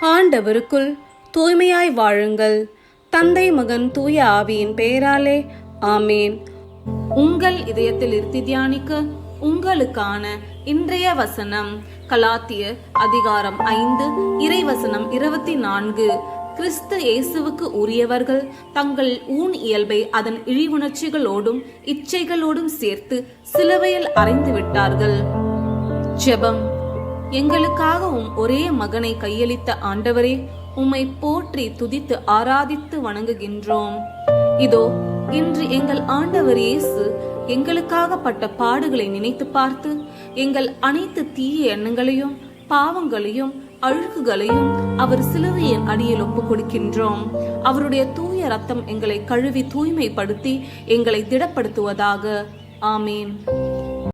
ஆண்டவருக்குள் தூய்மையாய் வாழுங்கள். தந்தை மகன் தூய ஆவியின் பெயராலே ஆமேன். உங்கள் இதயத்தில் இருத்தி தியானிக்க உங்களுக்கான இன்றைய வசனம் கலாத்திய அதிகாரம் ஐந்து இறைவசனம் இருபத்தி நான்கு. கிறிஸ்து இயேசுவுக்கு உரியவர்கள் தங்கள் ஊன் இயல்பை அதன் இழிவுணர்ச்சிகளோடும் இச்சைகளோடும் சேர்த்து சிலுவையில் அறைந்து விட்டார்கள் ஜெபம். எங்களுக்காக உம் ஒரே மகனை கையளித்த ஆண்டவரே உம்மை போற்றி துதித்து ஆராதித்து வணங்குகின்றோம். இதோ இன்று எங்கள் ஆண்டவர் இயேசு எங்களுக்காக பட்ட பாடுகளை நினைத்து பார்த்து எங்கள் அனைத்து தீய எண்ணங்களையும் பாவங்களையும் அழுக்குகளையும் அவர் சிலுவையின் அடியில் ஒப்புக் கொடுக்கின்றோம் அவருடைய தூய ரத்தம் எங்களை கழுவி தூய்மைப்படுத்தி எங்களை திடப்படுத்துவதாக. ஆமேன்.